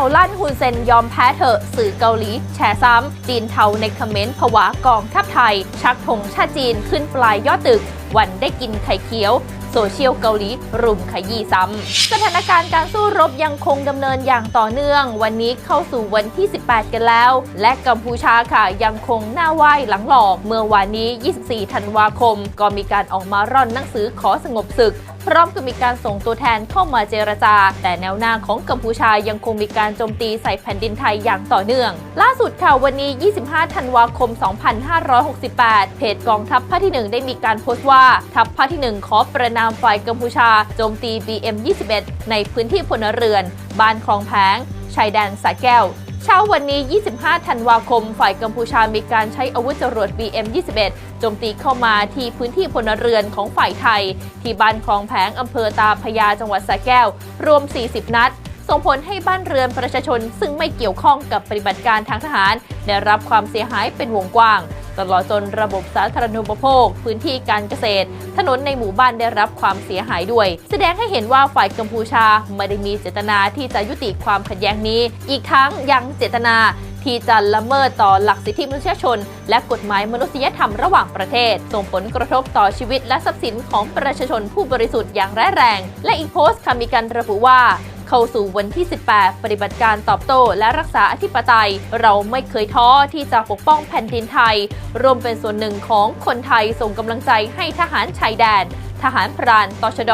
าวลั่นฮุนเซนยอมแพ้เถอะสื่อเกาหลีแชร์ซ้ำ จีนเทาในคอมเมนต์ผวากองทัพไทย ชักธงชาติจีนขึ้นปลายยอดตึก วันได้กินไข่เขียวโซเชียลเกาหลีรุมขยี้ซ้ำ สถานการณ์การสู้รบยังคงดำเนินอย่างต่อเนื่อง วันนี้เข้าสู่วันที่ 18 กันแล้ว และกัมพูชาค่ะยังคงหน้าไหว้หลังหลอก เมื่อวานนี้ 24 ธันวาคม ก็มีการออกมาร่อนหนังสือขอสงบศึกพร้อมกับมีการส่งตัวแทนเข้ามาเจรจา แต่แนวหน้าของกัมพูชายังคงมีการโจมตีใส่แผ่นดินไทยอย่างต่อเนื่อง ล่าสุดค่ะวันนี้ 25 ธันวาคม 2568 เพจกองทัพภาคที่ 1 ได้มีการโพสต์ว่าทัพภาคที่ 1 ขอประนามฝ่ายกัมพูชาโจมตี BM21 ในพื้นที่พลเรือน บ้านคลองแผงชายแดนสระแก้ว เช้าวันนี้ 25 ธันวาคม ฝ่ายกัมพูชามีการใช้อาวุธจรวด BM21 โจมตีเข้ามาที่พื้นที่พลเรือนของฝ่ายไทย ที่บ้านคลองแผงอำเภอตาพยาจังหวัดสระแก้ว รวม 40 นัด ส่งผลให้บ้านเรือนประชาชนซึ่งไม่เกี่ยวข้องกับปฏิบัติการทางทหาร ได้รับความเสียหายเป็นวงกว้าง ตลอดจนระบบสาธารณูปโภค พื้นที่การเกษตร ถนนในหมู่บ้านได้รับความเสียหายด้วย แสดงให้เห็นว่าฝ่ายกัมพูชาไม่ได้มีเจตนาที่จะยุติความขัดแย้งนี้ อีกทั้งยังเจตนาที่จะละเมิดต่อหลักสิทธิมนุษยชน และกฎหมายมนุษยธรรมระหว่างประเทศ ส่งผลกระทบต่อชีวิตและทรัพย์สินของประชาชนผู้บริสุทธิ์อย่างร้ายแรง และอีกโพสต์ค่ะมีการระบุว่า เข้าสู่วันที่ 18 ปฏิบัติการตอบโต้และรักษาอธิปไตย เราไม่เคยท้อที่จะปกป้องแผ่นดินไทย รวมเป็นส่วนหนึ่งของคนไทยส่งกำลังใจให้ทหารชายแดน ทหารพรานตชด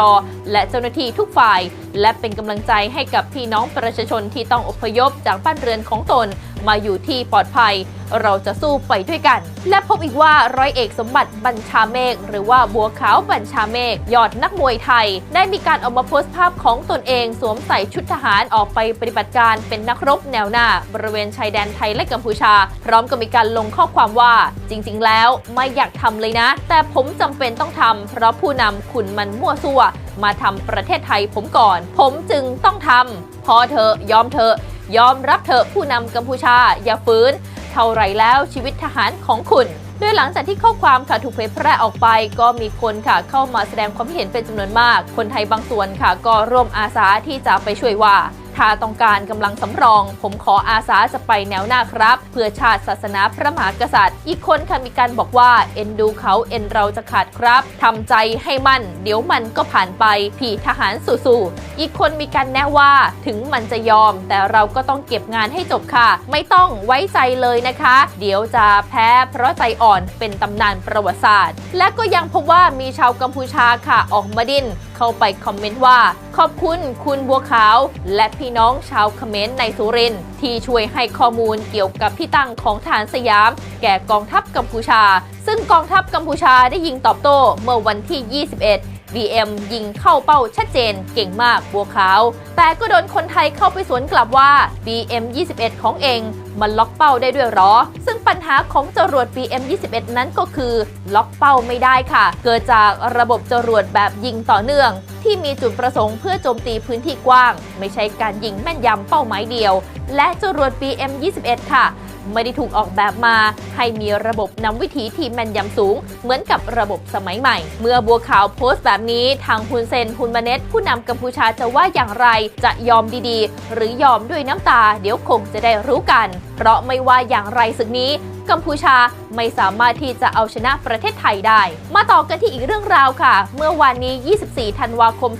และเจ้าหน้าที่ทุกฝ่าย และเป็นกำลังใจให้กับพี่น้องประชาชนที่ต้องอพยพจากบ้านเรือนของตน มาอยู่ที่ปลอดภัย เราจะสู้ไปด้วยกัน และพบอีกว่าร้อยเอกสมบัติบัญชาเมฆหรือว่าบัวขาวบัญชาเมฆยอดนักมวยไทย ได้มีการออกมาโพสต์ภาพของตนเอง สวมใส่ชุดทหารออกไปปฏิบัติการเป็นนักรบแนวหน้า บริเวณชายแดนไทยและกัมพูชา พร้อมกับมีการลงข้อความว่า จริง ๆ แล้วไม่อยากทำเลยนะ แต่ผมจำเป็นต้องทำเพราะผู้นำขุนมันมั่วซั่ว มาทำประเทศไทยผมก่อน ผมจึงต้องทำพอเธอยอมเธอะยอมรับเธอะผู้นำกัมพูชาอย่าฟื้น เท่าไรแล้วชีวิตทหารของคุณโดยหลังจากที่ข้อความค่ะถูกเผยแพร่ออกไปก็มีคนค่ะเข้ามาแสดงความเห็นเป็นจำนวนมาก คนไทยบางส่วนค่ะ ก็ร่วมอาสาที่จะไปช่วยว่า ถ้าต้องการกำลังสำรอง ผมขออาสาจะไปแนวหน้าครับ เพื่อชาติศาสนาพระมหากษัตริย์ อีกคนค่ะมีการบอกว่า เอ็นดูเขาเอ็นเราจะขาดครับทำใจให้มั่น เดี๋ยวมันก็ผ่านไปพี่ทหารสู้ๆอีกคนมีการแนะว่าถึงมันจะยอม แต่เราก็ต้องเก็บงานให้จบค่ะ ไม่ต้องไว้ใจเลยนะคะ เดี๋ยวจะแพ้เพราะใจอ่อนเป็นตำนานประวัติศาสตร์ และก็ยังพบว่ามีชาวกัมพูชาค่ะออกมาดิ้นเข้าไปคอมเมนต์ว่า ขอบคุณคุณบัวขาว และพี่น้องชาวเขมรในสุรินทร์ที่ช่วยให้ข้อมูลเกี่ยวกับที่ตั้งของฐานสยาม แก่กองทัพกัมพูชา ซึ่งกองทัพกัมพูชาได้ยิงตอบโต้เมื่อวันที่ 21 BM ยิงเข้าเป้าชัดเจนเก่งมากบัวขาว แต่ก็โดนคนไทยเข้าไปสวนกลับว่า BM 21ของเองมันล็อกเป้าได้ด้วยหรอ ซึ่งปัญหาของจรวด BM 21นั้นก็คือ ล็อกเป้าไม่ได้ค่ะ เกิดจากระบบจรวดแบบยิงต่อเนื่อง ที่มีจุดประสงค์เพื่อโจมตีพื้นที่กว้าง ไม่ใช่การยิงแม่นยำเป้าหมายเดียว และจรวด BM 21ค่ะ ไม่ได้ถูกออกแบบมา ให้มีระบบนำวิถีที่แม่นยำสูง เหมือนกับระบบสมัยใหม่ เมื่อบัวขาวโพสต์แบบนี้ ทางฮุนเซนฮุนมาเนตผู้นำกัมพูชาจะว่าอย่างไรจะยอมดีๆ หรือยอมด้วยน้ำตา เดี๋ยวคงจะได้รู้กัน เพราะไม่ว่าอย่างไรศึกนี้ กัมพูชาไม่สามารถที่จะเอาชนะประเทศไทยได้ มาต่อกันที่อีกเรื่องราวค่ะ เมื่อวานนี้ 24 ธันวาคม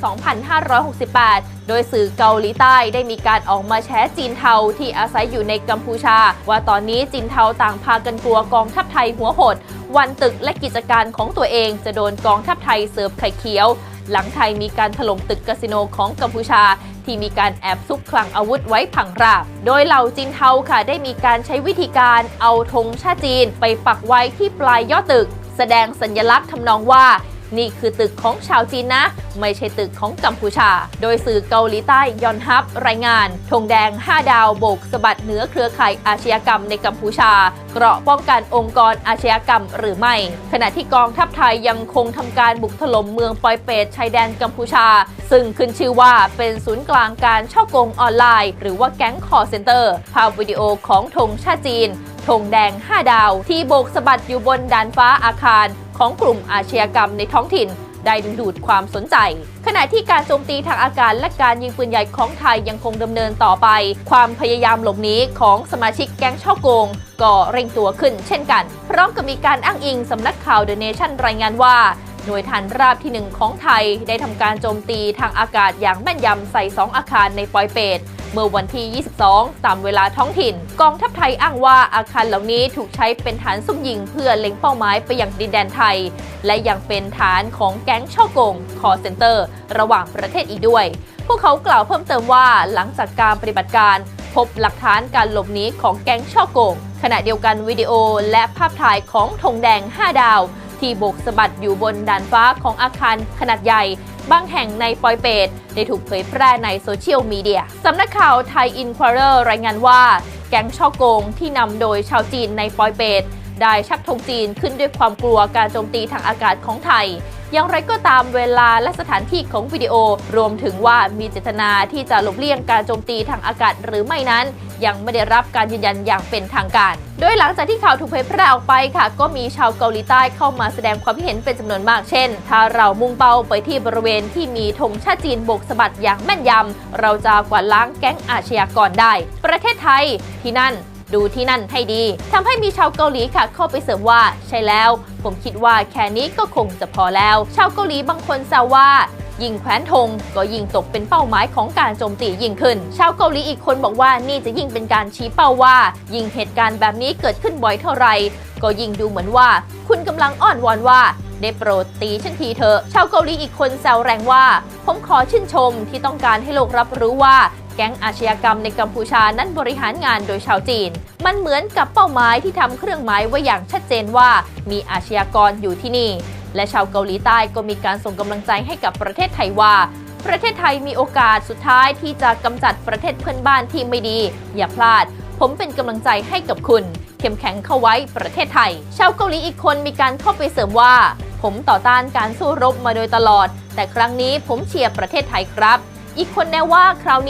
2568 โดยสื่อเกาหลีใต้ได้มีการออกมาแฉจีนเทาที่อาศัยอยู่ในกัมพูชา ว่าตอนนี้จีนเทาต่างพากันกลัวกองทัพไทยหัวหด วันตึกและกิจการของตัวเองจะโดนกองทัพไทยเสิร์ฟไข่เขียวหลังไทยมีการถล่มตึกคาสิโนของกัมพูชา ที่มีการแอบซุกคลังอาวุธไว้ผังราบ โดยเหล่าจีนเทาค่ะได้มีการใช้วิธีการเอาธงชาติจีน ไปปักไว้ที่ปลายยอดตึก แสดงสัญลักษณ์ทำนองว่า นี่คือตึกของชาวจีนนะ ไม่ใช่ตึกของกัมพูชา โดยสื่อเกาหลีใต้ยอนฮับ รายงานธงแดง 5 ดาวโบกสะบัดเหนือเครือข่ายอาชญากรรมในกัมพูชา เกราะป้องกันองค์กรอาชญากรรมหรือไม่ ขณะที่กองทัพไทยยังคงทำการบุกถล่มเมืองปอยเปตชายแดนกัมพูชา ซึ่งขึ้นชื่อว่าเป็นศูนย์กลางการช่อกงออนไลน์ หรือว่าแก๊งคอร์เซนเตอร์ภาพวิดีโอของธงชาติจีนธงแดง 5 ดาว ที่โบกสะบัดอยู่บนดานฟ้าอาคาร ของกลุ่มอาชญากรรมในท้องถิ่น ได้ดึงดูดความสนใจ ขณะที่การโจมตีทางอากาศและการยิงปืนใหญ่ของไทยยังคงดำเนินต่อไป ความพยายามหลบหนีของสมาชิกแก๊งช่อโกง ก็เร่งตัวขึ้นเช่นกัน พร้อมกับมีการอ้างอิงสำนักข่าวเดอะเนชั่นรายงานว่า หน่วยฐานราบที่ 1 ของไทยได้ทำการโจมตีทางอากาศอย่างแม่นยำใส่ 2 อาคารในปอยเปตเมื่อวันที่ 22 ตามเวลาท้องถิ่น กองทัพไทยอ้างว่าอาคารเหล่านี้ถูกใช้เป็นฐานซุ่มยิงเพื่อเล็งเป้าหมายไปยังดินแดนไทย และยังเป็นฐานของแก๊งช่อโกงคอเซ็นเตอร์ ระหว่างประเทศอีกด้วย พวกเขากล่าวเพิ่มเติมว่าหลังจากการปฏิบัติการ พบหลักฐานการหลบหนีของแก๊งช่อโกงขณะเดียวกันวิดีโอและภาพถ่ายของธงแดง 5 ดาว ที่โบกสะบัดอยู่บนดานฟ้าของอาคารขนาดใหญ่ บางแห่งในปอยเปตได้ถูกเผยแพร่ในโซเชียลมีเดียสำนักข่าวไทยอินคว i เรอร์รายงานว่า แก๊งช่อโกงที่นำโดยชาวจีนในปอยเปตได้ชักธงจีนขึ้นด้วยความกลัวการโจมตีทางอากาศของไทย อย่างไรก็ตามเวลาและสถานที่ของวิดีโอ รวมถึงว่ามีเจตนาที่จะหลบเลี่ยงการโจมตีทางอากาศหรือไม่นั้น ยังไม่ได้รับการยืนยันอย่างเป็นทางการ โดยหลังจากที่ข่าวถูกเผยแพร่ออกไปค่ะ ก็มีชาวเกาหลีใต้เข้ามาแสดงความคิดเห็นเป็นจำนวนมากเช่น ถ้าเรามุ่งเป้าไปที่บริเวณที่มีธงชาติจีนบกสะบัดอย่างแม่นยำเราจะกวาดล้างแก๊งอาชญากรได้ ประเทศไทยที่นั่น ดูที่นั่นให้ดีทำให้มีชาวเกาหลีค่ะเข้าไปเสริมว่าใช่แล้ว ผมคิดว่าแค่นี้ก็คงจะพอแล้ว ชาวเกาหลีบางคนแซวว่ายิงแขวนธงก็ยิ่งตกเป็นเป้าหมายของการโจมตียิ่งขึ้น ชาวเกาหลีอีกคนบอกว่านี่จะยิ่งเป็นการชี้เป้าว่า ยิ่งเหตุการณ์แบบนี้เกิดขึ้นบ่อยเท่าไหร่ก็ยิ่งดูเหมือนว่า คุณกำลังอ้อนวอนว่า ได้โปรดตีฉันทีเถอะ ชาวเกาหลีอีกคนแซวแรงว่า ผมขอชื่นชมที่ต้องการให้โลกรับรู้ว่า แก๊งอาชญากรรมในกัมพูชานั้นบริหารงานโดยชาวจีน มันเหมือนกับเป้าหมายที่ทำเครื่องหมายไว้อย่างชัดเจนว่ามีอาชญากรอยู่ที่นี่ และชาวเกาหลีใต้ก็มีการส่งกำลังใจให้กับประเทศไทยว่า ประเทศไทยมีโอกาสสุดท้ายที่จะกำจัดประเทศเพื่อนบ้านที่ไม่ดี อย่าพลาด ผมเป็นกำลังใจให้กับคุณ เข้มแข็งเข้าไว้ประเทศไทย ชาวเกาหลีอีกคนมีการเข้าไปเสริมว่า ผมต่อต้านการสู้รบมาโดยตลอด แต่ครั้งนี้ผมเชียร์ประเทศไทยครับ อีกคนแน่ว่าคราวนี้